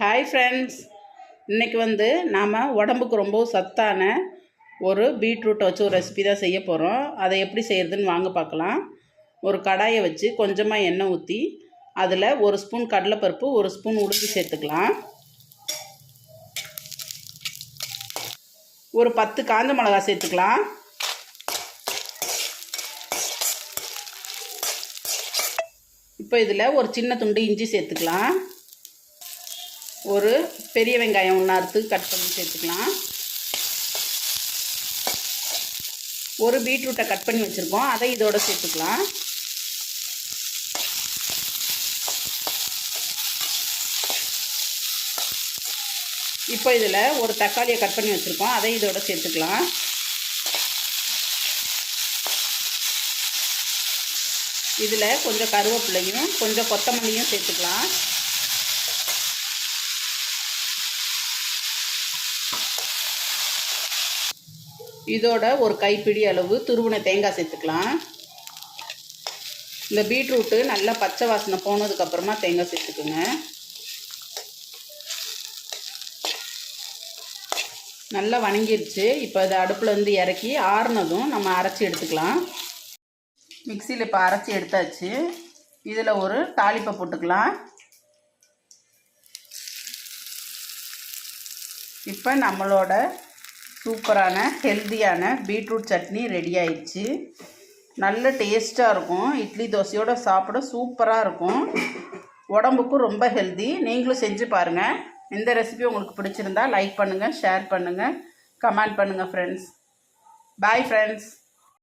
Hi friends இன்றைக்கி வந்து நாம் உடம்புக்கு ரொம்ப சத்தான ஒரு பீட்ரூட்டை வச்சு ஒரு ரெசிபி தான் செய்ய போகிறோம் அதை எப்படி செய்கிறதுன்னு வாங்க பார்க்கலாம். ஒரு கடாயை வச்சு கொஞ்சமாக எண்ணெய் ஊற்றி அதில் ஒரு ஸ்பூன் கடலைப்பருப்பு ஒரு ஸ்பூன் உளுந்து சேர்த்துக்கலாம். ஒரு பத்து காஞ்ச மிளகா சேர்த்துக்கலாம். இப்போ இதில் ஒரு சின்ன துண்டு இஞ்சி சேர்த்துக்கலாம். ஒரு பெரிய வெங்காயம் ஒன்று அறுத்து கட் பண்ணி சேர்த்துக்கலாம். ஒரு பீட்ரூட்டை கட் பண்ணி வச்சுருக்கோம். அதை இதோட சேர்த்துக்கலாம். இப்போ இதில் ஒரு தக்காளியை கட் பண்ணி வச்சுருக்கோம். அதை இதோட சேர்த்துக்கலாம். இதில் கொஞ்சம் கருவேப்பிலையும் கொஞ்சம் கொத்தமல்லியும் சேர்த்துக்கலாம். இதோட ஒரு கைப்பிடி அளவு துருவின தேங்காய் சேர்த்துக்கலாம். இந்த பீட்ரூட்டு நல்லா பச்சை வாசனை போனதுக்கப்புறமா தேங்காய் சேர்த்துக்குங்க. நல்லா வணங்கிருச்சு. இப்போ இதை அடுப்புலேருந்து இறக்கி ஆறுனதும் நம்ம அரைச்சி எடுத்துக்கலாம். மிக்சியில் இப்போ அரைச்சி எடுத்தாச்சு. இதில் ஒரு தாளிப்பை போட்டுக்கலாம். இப்போ நம்மளோட சூப்பரான ஹெல்த்தியான பீட்ரூட் சட்னி ரெடி ஆயிடுச்சு. நல்ல டேஸ்ட்டாக இருக்கும். இட்லி தோசையோடு சாப்பிட சூப்பராக இருக்கும். உடம்புக்கும் ரொம்ப ஹெல்தி நீங்களும் செஞ்சு பாருங்கள் இந்த ரெசிபி உங்களுக்கு பிடிச்சிருந்தா லைக் பண்ணுங்கள் ஷேர் பண்ணுங்கள் கமெண்ட் பண்ணுங்கள் ஃப்ரெண்ட்ஸ் பாய் ஃப்ரெண்ட்ஸ்